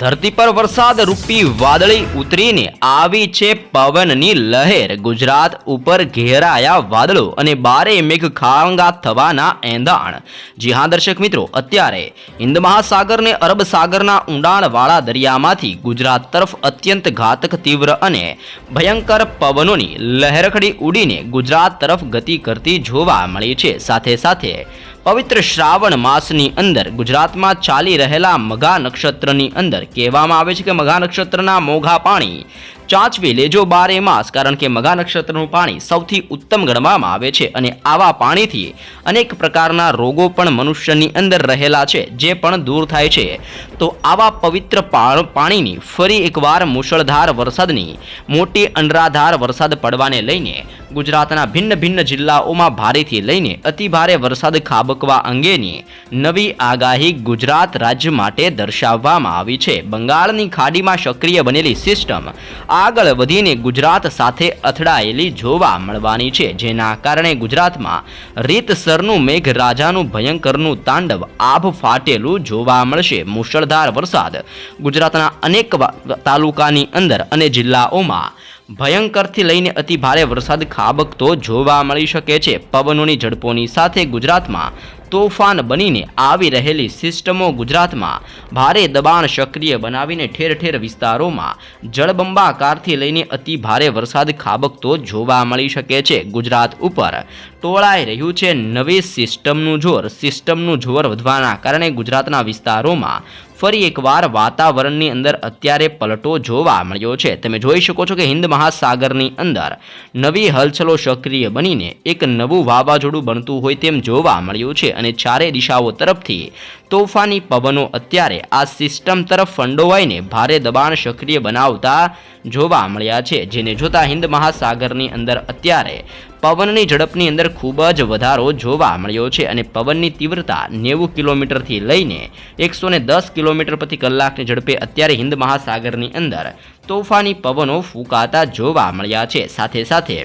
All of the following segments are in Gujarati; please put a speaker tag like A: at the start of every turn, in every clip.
A: ધરતી પર વરસાદ રૂપી વાદળી ઉતરીને આવી છે પવનની લહેર. ગુજરાત ઉપર ઘેરાયા વાદળો અને બારે મેઘ ખાંગા થવાના એંધાણ. જી હા, દર્શક મિત્રો, અત્યારે હિન્દ મહાસાગર ને અરબ સાગરના ઊંડાણવાળા દરિયામાંથી ગુજરાત તરફ અત્યંત ઘાતક તીવ્ર અને ભયંકર પવનોની લહેરખડી ઉડીને ગુજરાત તરફ ગતિ કરતી જોવા મળી છે. સાથે સાથે પવિત્ર શ્રાવણ માસની અંદર ગુજરાતમાં ચાલી રહેલા મઘા નક્ષત્રની અંદર કહેવામાં આવે છે કે મઘા નક્ષત્રના મોઘા પાણી ચાંચવી લેજો બારે માસ, કારણ કે મઘા નક્ષત્રનું પાણી સૌથી ઉત્તમ ગણવામાં આવે છે અને આવા પાણીથી અનેક પ્રકારના રોગો પણ મનુષ્યની અંદર રહેલા છે, જે પણ દૂર થાય છે. તો આવા પવિત્ર પાણીની ફરી એકવાર મુશળધાર વરસાદની, મોટી અનરાધાર વરસાદ પડવાને લઈને ગુજરાતના ભિન્ન ભિન્ન જિલ્લાઓમાં ભારેથી લઈને અતિ ભારે વરસાદ ખાબકવા અંગેની નવી આગાહી ગુજરાત રાજ્ય માટે દર્શાવવામાં આવી છે. બંગાળની ખાડીમાં સક્રિય બનેલી સિસ્ટમ આગળ વધીને ગુજરાત સાથે અથડાયેલી જોવા મળવાની છે, જેના કારણે ગુજરાતમાં રીતસરનું મેઘરાજાનું ભયંકરનું તાંડવ આભ ફાટેલું જોવા મળશે. મુશળધાર વરસાદ ગુજરાતના અનેક તાલુકાની અંદર અને જિલ્લાઓમાં ભયંકરથી લઈને અતિ ભારે વરસાદ ખાબકતો જોવા મળી શકે છે. પવનોની ઝડપોની સાથે ગુજરાતમાં તોફાન બનીને આવી રહેલી સિસ્ટમો ગુજરાતમાં ભારે દબાણ સક્રિય બનાવીને ઠેર ઠેર વિસ્તારોમાં જળબંબાકારથી લઈને અતિ ભારે વરસાદ ખાબકતો જોવા મળી શકે છે. ગુજરાત ઉપર ટોળાઈ રહ્યું છે નવી સિસ્ટમનું જોર. સિસ્ટમનું જોર વધવાના કારણે ગુજરાતના વિસ્તારોમાં ફરી એકવાર વાતાવરણની અંદર અત્યારે પલટો જોવા મળ્યો છે. તમે જોઈ શકો છો કે હિન્દ મહાસાગરની અંદર નવી હલચલો સક્રિય બનીને એક નવું વાવાઝોડું બનતું હોય તેમ જોવા મળ્યું છે અને ચારે દિશાઓ તરફથી તોફાની પવનો અત્યારે આ સિસ્ટમ તરફ ફંડોવાઈને ભારે દબાણ સક્રિય બનાવતા જોવા મળ્યા છે. જેને જોતા હિન્દ મહાસાગરની અંદર અત્યારે પવનની ઝડપની અંદર ખૂબ જ વધારો જોવા મળ્યો છે અને પવનની તીવ્રતા નેવું કિલોમીટરથી લઈને એકસો દસ કિલોમીટર પ્રતિ કલાકની ઝડપે અત્યારે હિન્દ મહાસાગરની અંદર તોફાની પવનો ફૂંકાતા જોવા મળ્યા છે. સાથે સાથે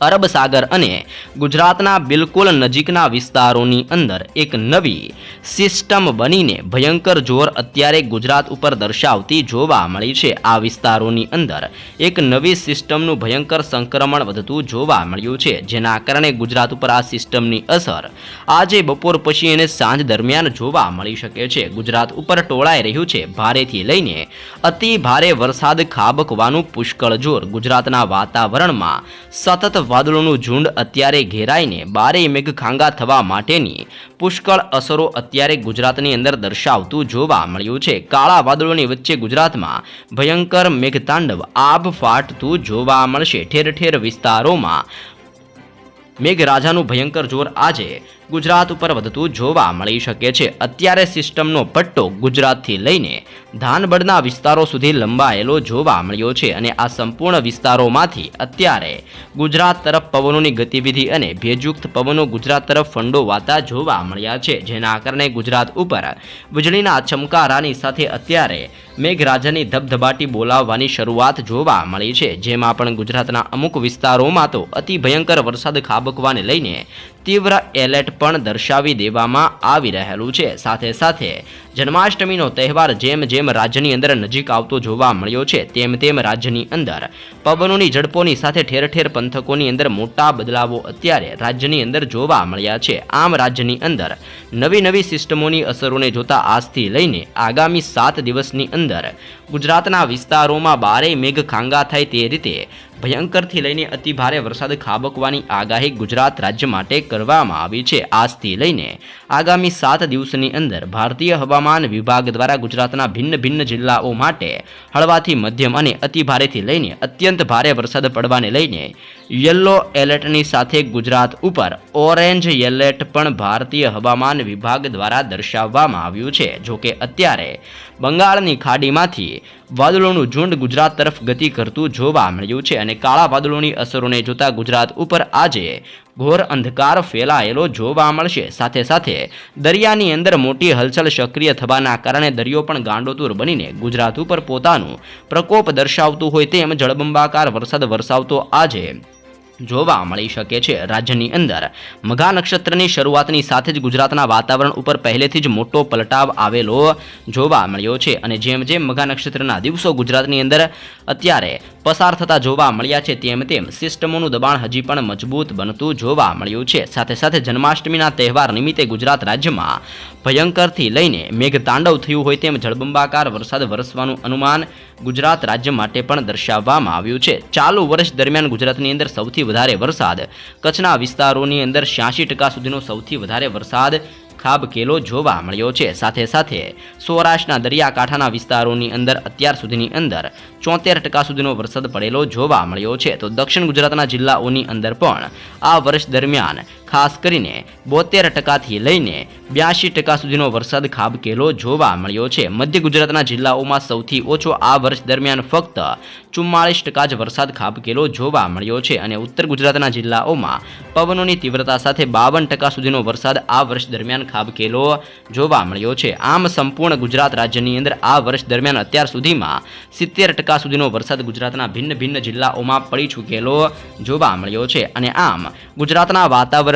A: અરબ સાગર અને ગુજરાતના બિલકુલ નજીકના વિસ્તારોની અંદર એક નવી સિસ્ટમ બનીને ભયંકર જોર અત્યારે ગુજરાત ઉપર દર્શાવતી જોવા મળી છે. આ વિસ્તારોની અંદર એક નવી સિસ્ટમનું ભયંકર સંક્રમણ વધતું જોવા મળ્યું છે. જેના કારણે ગુજરાત ઉપર આ સિસ્ટમની અસર આજે બપોર પછી અને સાંજ દરમિયાન જોવા મળી શકે છે. ગુજરાત ઉપર ટોળાઈ રહ્યું છે. ભારેથી લઈને અતિ ભારે વરસાદ ખાબકવાનું પુષ્કળ જોર ગુજરાતના વાતાવરણમાં સતત વાદળોનું ઝુંડ અત્યારે ઘેરાઈને બારે મેઘ ખાંગા થવા માટેની પુષ્કળ અસરો અત્યારે ગુજરાતની અંદર દર્શાવતું જોવા મળ્યું છે. કાળા વાદળોની વચ્ચે ગુજરાતમાં ભયંકર મેઘતાંડવ આભ ફાટતું જોવા મળશે. ઠેર ઠેર વિસ્તારોમાં મેઘરાજાનું ભયંકર જોર આજે ગુજરાત ઉપર વધતું જોવા મળી શકે છે. અત્યારે સિસ્ટમનો પટ્ટો ગુજરાતથી લઈને ધાનબડના વિસ્તારો સુધી લંબાયેલો જોવા મળ્યો છે અને આ સંપૂર્ણ વિસ્તારોમાંથી અત્યારે ગુજરાત તરફ પવનોની ગતિવિધિ અને ભેજયુક્ત પવનો ગુજરાત તરફ ફંડોવાતા જોવા મળ્યા છે. જેના કારણે ગુજરાત ઉપર વીજળીના ચમકારાની સાથે અત્યારે મેઘરાજાની ધબધબાટી બોલાવવાની શરૂઆત જોવા મળી છે. જેમાં પણ ગુજરાતના અમુક વિસ્તારોમાં તો અતિ ભયંકર વરસાદ ખાબકવાને લઈને તીવ્ર એલર્ટ પણ દર્શાવી દેવામાં આવી રહેલું છે. સાથે સાથે જન્માષ્ટમીનો તહેવાર જેમ જેમ રાજ્યની અંદર નજીક આવતો જોવા મળ્યો છે, તેમ તેમ રાજ્યની અંદર પવનોની ઝડપોની સાથે ઠેર ઠેર પંથકોની અંદર મોટા બદલાવો અત્યારે રાજ્યની અંદર જોવા મળ્યા છે. આમ રાજ્યની અંદર નવી નવી સિસ્ટમોની અસરોને જોતા આજથી લઈને આગામી સાત દિવસની અંદર ગુજરાતના વિસ્તારોમાં બારે મેઘ ખાંગા થાય તે રીતે ભયંકરથી લઈને અતિ ભારે વરસાદ ખાબકવાની આગાહી ગુજરાત રાજ્ય માટે કરવામાં આવી છે. આજથી લઈને આગામી સાત દિવસની અંદર ભારતીય હવામાન વિભાગ દ્વારા ગુજરાતના ભિન્ન ભિન્ન જિલ્લાઓ માટે હળવાથી મધ્યમ અને અતિ ભારેથી લઈને અત્યંત ભારે વરસાદ પડવાને લઈને યલો એલર્ટની સાથે ગુજરાત ઉપર ઓરેન્જ એલર્ટ પણ ભારતીય હવામાન વિભાગ દ્વારા દર્શાવવામાં આવ્યું છે. જોકે અત્યારે બંગાળની ખાડીમાંથી વાદળોનું ઝુંડ ગુજરાત તરફ ગતિ કરતું જોવા મળ્યું છે અને કાળા વાદળોની અસરોને જોતા ગુજરાત ઉપર આજે ઘોર અંધકાર ફેલાયેલો જોવા મળશે. સાથે સાથે દરિયાની અંદર મોટી હલચલ સક્રિય થવાના કારણે દરિયો પણ ગાંડોતુર બનીને ગુજરાત ઉપર પોતાનું પ્રકોપ દર્શાવતું હોય તેમ જળબંબાકાર વરસાદ વરસાવતો આજે જોવા મળી શકે છે રાજ્યની અંદર. મઘા નક્ષત્રની શરૂઆતની સાથે જ ગુજરાતના વાતાવરણ ઉપર પહેલેથી જ મોટો પલટાવ આવેલો જોવા મળ્યો છે. અને જેમ જેમ મઘા નક્ષત્રના દિવસો ગુજરાતની અંદર અત્યારે પસાર થતા જોવા મળ્યા છે તેમ તેમ સિસ્ટમોનું દબાણ હજી પણ મજબૂત બનતું જોવા મળ્યું છે. સાથે સાથે જન્માષ્ટમીના તહેવાર નિમિત્તે ગુજરાત રાજ્યમાં ભયંકરથી લઈને મેઘતાંડવ થયું હોય તેમ જળબંબાકાર વરસાદ વરસવાનું અનુમાન ગુજરાત રાજ્ય માટે પણ દર્શાવવામાં આવ્યું છે. ચાલુ વર્ષ દરમિયાન ગુજરાતની અંદર સૌથી વધારે વરસાદ કચ્છના વિસ્તારોની અંદર છ્યાસી સુધીનો સૌથી વધારે વરસાદ ખાબકેલો જોવા મળ્યો છે. સાથે સાથે સૌરાષ્ટ્રના દરિયાકાંઠાના વિસ્તારોની અંદર અત્યાર સુધીની અંદર ચોતેર ટકા સુધીનો વરસાદ પડેલો જોવા મળ્યો છે. તો દક્ષિણ ગુજરાતના જિલ્લાઓની અંદર પણ આ વર્ષ દરમિયાન ખાસ કરીને બોતેર ટકાથી લઈને બ્યાસી ટકા સુધીનો વરસાદ ખાબકેલો જોવા મળ્યો છે. મધ્ય ગુજરાતના જિલ્લાઓમાં સૌથી ઓછો આ વર્ષ દરમિયાન ફક્ત ચુમ્માળીસ ટકા જ વરસાદ ખાબકેલો જોવા મળ્યો છે અને ઉત્તર ગુજરાતના જિલ્લાઓમાં પવનોની તીવ્રતા સાથે બાવન ટકા સુધીનો વરસાદ આ વર્ષ દરમિયાન ખાબકેલો જોવા મળ્યો છે. આમ સંપૂર્ણ ગુજરાત રાજ્યની અંદર આ વર્ષ દરમિયાન અત્યાર સુધીમાં સિત્તેર ટકા સુધીનો વરસાદ ગુજરાતના ભિન્ન ભિન્ન જિલ્લાઓમાં પડી ચૂકેલો જોવા મળ્યો છે. અને આમ ગુજરાતના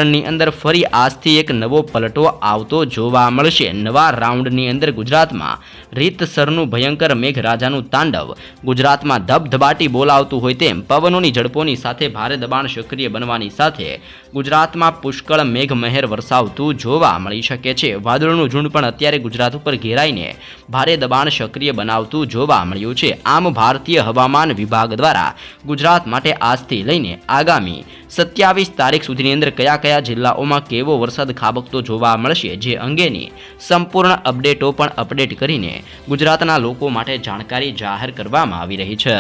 A: વાતાવરણની અંદર ફરી આજથી એક નવો પલટો આવતો જોવા મળશે. નવા રાઉન્ડની અંદર ગુજરાતમાં રીતસરનું ભયંકર મેઘરાજાનું તાંડવ. ગુજરાતમાં ધબધબાટી બોલાવતું હોય તેમ પવનોની ઝડપોની સાથે ભારે દબાણ સક્રિય બનવાની સાથે ગુજરાતમાં પુષ્કળ મેઘમહેર વરસાવતું જોવા મળી શકે છે. વાદળોનું ઝુંડ પણ અત્યારે ગુજરાત ઉપર ઘેરાઈને ભારે દબાણ સક્રિય બનાવતું જોવા મળ્યું છે. આમ ભારતીય હવામાન વિભાગ દ્વારા ગુજરાત માટે આજથી લઈને આગામી સત્યાવીસ તારીખ સુધીની અંદર કયા કયા જિલ્લાઓમાં કેવો વરસાદ ખાબકતો જોવા મળશે જે અંગેની સંપૂર્ણ અપડેટો પણ અપડેટ કરીને ગુજરાતના લોકો માટે જાણકારી જાહેર કરવામાં આવી રહી છે.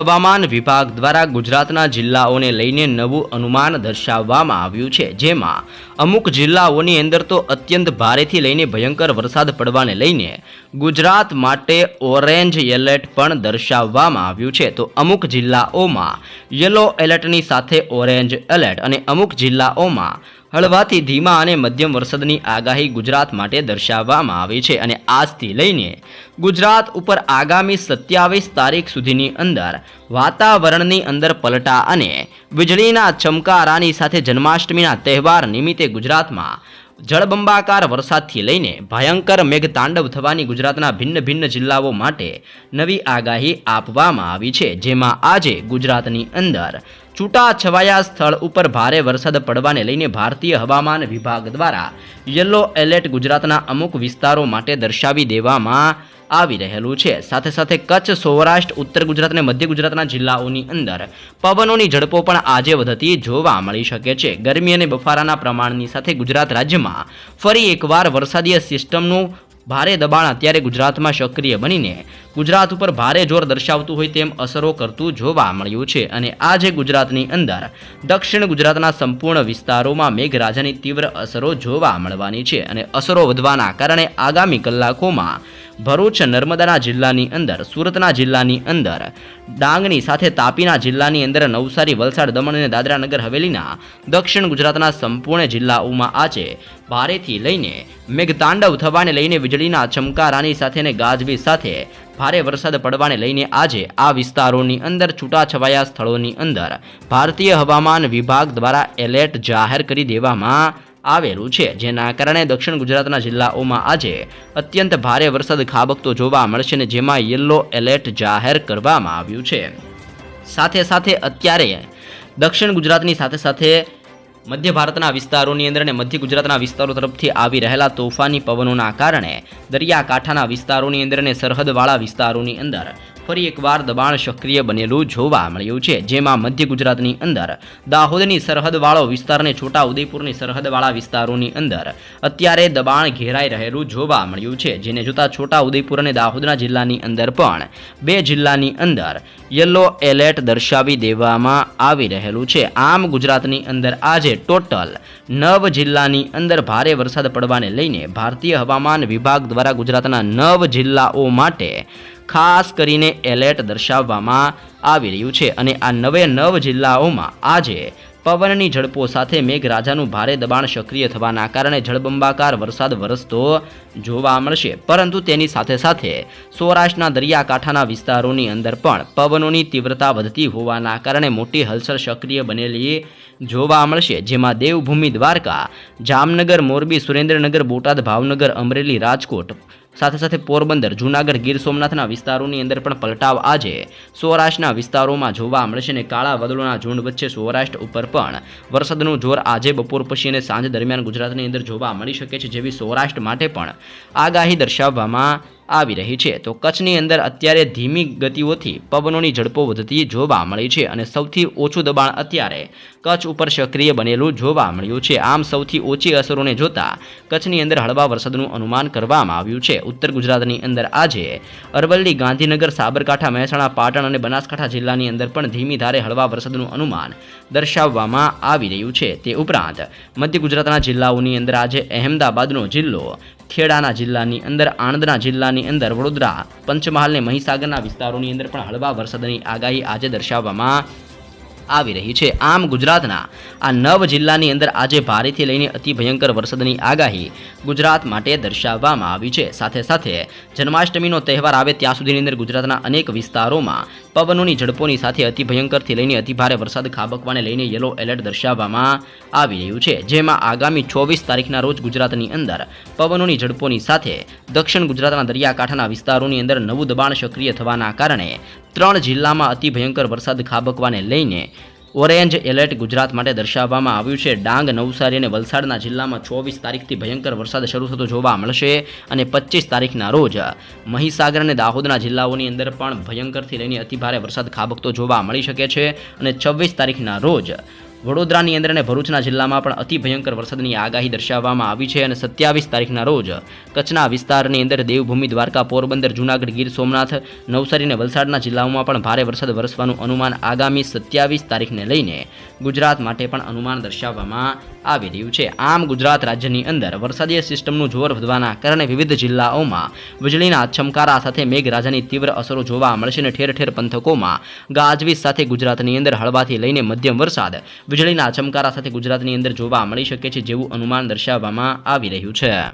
A: હવામાન વિભાગ દ્વારા ગુજરાતના જિલ્લાઓને લઈને નવું અનુમાન દર્શાવવામાં આવ્યું છે, જેમાં અમુક જિલ્લાઓની અંદર તો અત્યંત ભારેથી લઈને ભયંકર વરસાદ પડવાને લઈને ગુજરાત માટે ઓરેન્જ એલર્ટ પણ દર્શાવવામાં આવ્યું છે. તો અમુક જિલ્લાઓમાં યલો એલર્ટની સાથે ઓરેન્જ એલર્ટ અને અમુક જિલ્લાઓમાં હળવાથી ધીમા અને મધ્યમ વરસાદની આગાહી ગુજરાત માટે દર્શાવવામાં આવી છે અને આજથી લઈને ગુજરાત ઉપર આગામી સત્યાવીસ તારીખ સુધીની અંદર વાતાવરણની અંદર પલટા અને વીજળીના ચમકારાની સાથે જન્માષ્ટમીના તહેવાર નિમિત્તે ગુજરાતમાં જળબંબાકાર વરસાદથી લઈને ભયંકર મેઘતાંડવ થવાની ગુજરાતના ભિન્ન ભિન્ન જિલ્લાઓ માટે નવી આગાહી આપવામાં આવી છે, જેમાં આજે ગુજરાતની અંદર છૂટા છવાયા સ્થળ ઉપર ભારે વરસાદ પડવાને લઈને ભારતીય હવામાન વિભાગ દ્વારા યલો એલર્ટ ગુજરાતના અમુક વિસ્તારો માટે દર્શાવી દેવામાં આવી રહેલું છે. સાથે સાથે કચ્છ, સૌરાષ્ટ્ર, ઉત્તર ગુજરાત અને મધ્ય ગુજરાતના જિલ્લાઓની અંદર પવનોની ઝડપો પણ આજે વધતી જોવા મળી શકે છે. ગરમી અને બફારાના પ્રમાણની સાથે ગુજરાત રાજ્યમાં ફરી એકવાર વરસાદીય સિસ્ટમનું ભારે દબાણ અત્યારે ગુજરાતમાં સક્રિય બનીને ગુજરાત ઉપર ભારે જોર દર્શાવતું હોય તેમ અસરો કરતું જોવા મળ્યું છે. અને આજે ગુજરાતની અંદર દક્ષિણ ગુજરાતના સંપૂર્ણ વિસ્તારોમાં મેઘરાજાની તીવ્ર અસરો જોવા મળવાની છે. અને અસરો વધવાના કારણે આગામી કલાકોમાં ભરૂચ, નર્મદાના જિલ્લાની અંદર, સુરતના જિલ્લાની અંદર, ડાંગની સાથે તાપીના જિલ્લાની અંદર નવસારી, વલસાડ, દમણ અને દાદરા નગર હવેલીના દક્ષિણ ગુજરાતના સંપૂર્ણ જિલ્લાઓમાં આજે ભારેથી લઈને મેઘતાંડવ થવાને લઈને વીજળીના ચમકારાની સાથે અને ગાજવીજ સાથે ભારે વરસાદ પડવાને લઈને આજે આ વિસ્તારોની અંદર છૂટાછવાયા સ્થળોની અંદર ભારતીય હવામાન વિભાગ દ્વારા એલર્ટ જાહેર કરી દેવામાં આવેલું છે, જેના કારણે દક્ષિણ ગુજરાતના જિલ્લાઓમાં આજે અત્યંત ભારે વરસાદ ખાબકતો જોવા મળશે અને જેમાં યલો એલર્ટ જાહેર કરવામાં આવ્યું છે. સાથે સાથે અત્યારે દક્ષિણ ગુજરાતની સાથે સાથે મધ્ય ભારતના વિસ્તારોની અંદર અને મધ્ય ગુજરાતના વિસ્તારો તરફથી આવી રહેલા તોફાની પવનોના કારણે દરિયાકાંઠાના વિસ્તારોની અંદર અને સરહદવાળા વિસ્તારોની અંદર ફરી એકવાર દબાણ સક્રિય બનેલું જોવા મળ્યું છે, જેમાં મધ્ય ગુજરાતની અંદર દાહોદની સરહદવાળો વિસ્તાર અને છોટા ઉદયપુરની સરહદવાળા વિસ્તારોની અંદર અત્યારે દબાણ ઘેરાઈ રહેલું જોવા મળ્યું છે, જેને જોતા છોટા ઉદયપુર અને દાહોદના જિલ્લાની અંદર પણ બે જિલ્લાની અંદર યલો એલર્ટ દર્શાવી દેવામાં આવી રહેલું છે. આમ ગુજરાતની અંદર આજે ટોટલ નવ જિલ્લાની અંદર ભારે વરસાદ પડવાને લઈને ભારતીય હવામાન વિભાગ દ્વારા ગુજરાતના નવ જિલ્લાઓ માટે ખાસ કરીને એલર્ટ દર્શાવવામાં આવી રહ્યું છે અને આ નવે નવ જિલ્લાઓમાં આજે પવનની ઝડપો સાથે મેઘરાજાનું ભારે દબાણ સક્રિય થવાના કારણે જળબંબાકાર વરસાદ વરસતો જોવા મળશે. પરંતુ તેની સાથે સાથે સૌરાષ્ટ્રના દરિયાકાંઠાના વિસ્તારોની અંદર પણ પવનોની તીવ્રતા વધતી હોવાના કારણે મોટી હલચલ સક્રિય બનેલી જોવા મળશે. જેમાં દેવભૂમિ દ્વારકા, જામનગર, મોરબી, સુરેન્દ્રનગર, બોટાદ, ભાવનગર, અમરેલી, રાજકોટ સાથે સાથે પોરબંદર, જૂનાગઢ, ગીર સોમનાથના વિસ્તારોની અંદર પણ પલટાવ આજે. સૌરાષ્ટ્રના વિસ્તારોમાં જોવા મળશે અને કાળા વાદળોના ઝુંડ વચ્ચે સૌરાષ્ટ્ર ઉપર પણ વરસાદનું જોર આજે બપોર પછી અને સાંજ દરમિયાન ગુજરાતની અંદર જોવા મળી શકે છે, જેવી સૌરાષ્ટ્ર માટે પણ આગાહી દર્શાવવામાં આવી રહી છે. તો કચ્છની અંદર અત્યારે ધીમી ગતિઓથી પવનોની ઝડપો વધતી જોવા મળી છે અને સૌથી ઓછું દબાણ અત્યારે કચ્છ ઉપર સક્રિય બનેલું જોવા મળ્યું છે. આમ સૌથી ઓછી અસરોને જોતા કચ્છની અંદર હળવા વરસાદનું અનુમાન કરવામાં આવ્યું છે. ઉત્તર ગુજરાતની અંદર આજે અરવલ્લી, ગાંધીનગર, સાબરકાંઠા, મહેસાણા, પાટણ અને બનાસકાંઠા જિલ્લાની અંદર પણ ધીમી ધારે હળવા વરસાદનું અનુમાન દર્શાવવામાં આવી રહ્યું છે. તે ઉપરાંત મધ્ય ગુજરાતના જિલ્લાઓની અંદર આજે અહેમદાબાદનો જિલ્લો ખેડાના જિલ્લાની અંદર, આણંદના જિલ્લાની અંદર, વડોદરા પંચમહાલ અને મહીસાગરના વિસ્તારોની અંદર પણ હળવા વરસાદની આગાહી આજે દર્શાવવામાં આવી રહી છે. આમ ગુજરાતના આ નવ જિલ્લાની અંદર આજે ભારેથી લઈને અતિ ભયંકર વરસાદની આગાહી ગુજરાત માટે દર્શાવવામાં આવી છે. સાથે સાથે જન્માષ્ટમીનો તહેવાર આવે ત્યાં સુધીની અંદર ગુજરાતના અનેક વિસ્તારોમાં પવનોની ઝડપોની સાથે અતિ ભયંકરથી લઈને અતિ ભારે વરસાદ ખાબકવાને લઈને યલો એલર્ટ દર્શાવવામાં આવી રહ્યું છે. જેમાં આગામી ચોવીસ તારીખના રોજ ગુજરાતની અંદર પવનોની ઝડપોની સાથે દક્ષિણ ગુજરાતના દરિયાકાંઠાના વિસ્તારોની અંદર નવું દબાણ સક્રિય થવાના કારણે ત્રણ જિલ્લામાં અતિ ભયંકર વરસાદ ખાબકવાને લઈને ઓરેન્જ એલર્ટ ગુજરાત માટે દર્શાવવામાં આવ્યું છે. ડાંગ, નવસારી અને વલસાડના જિલ્લામાં ચોવીસ તારીખથી ભયંકર વરસાદ શરૂ થતો જોવા મળશે અને પચીસ તારીખના રોજ મહીસાગર અને દાહોદના જિલ્લાઓની અંદર પણ ભયંકરથી લઈને અતિભારે વરસાદ ખાબકતો જોવા મળી શકે છે અને છવ્વીસ તારીખના રોજ વડોદરાની અંદર અને ભરૂચના જિલ્લામાં પણ અતિ ભયંકર વરસાદની આગાહી દર્શાવવામાં આવી છે અને સત્યાવીસ તારીખના રોજ કચ્છના વિસ્તારની અંદર દેવભૂમિ, દ્વારકા, પોરબંદર, જૂનાગઢ, ગીર સોમનાથ, નવસારી અને વલસાડના જિલ્લાઓમાં પણ ભારે વરસાદ વરસવાનું અનુમાન આગામી સત્યાવીસ તારીખને લઈને ગુજરાત માટે પણ અનુમાન દર્શાવવામાં આવી રહ્યું છે. આમ ગુજરાત રાજ્યની અંદર વરસાદીય સિસ્ટમનું જોર વધવાના કારણે વિવિધ જિલ્લાઓમાં વીજળીના ચમકારા સાથે મેઘરાજાની તીવ્ર અસરો જોવા મળશે અને ઠેર ઠેર પંથકોમાં ગાજવીજ સાથે ગુજરાતની અંદર હળવાથી લઈને મધ્યમ વરસાદ વીજળીના ચમકારા સાથે ગુજરાતની અંદર જોવા મળી શકે છે જેવું અનુમાન દર્શાવવામાં આવી રહ્યું છે.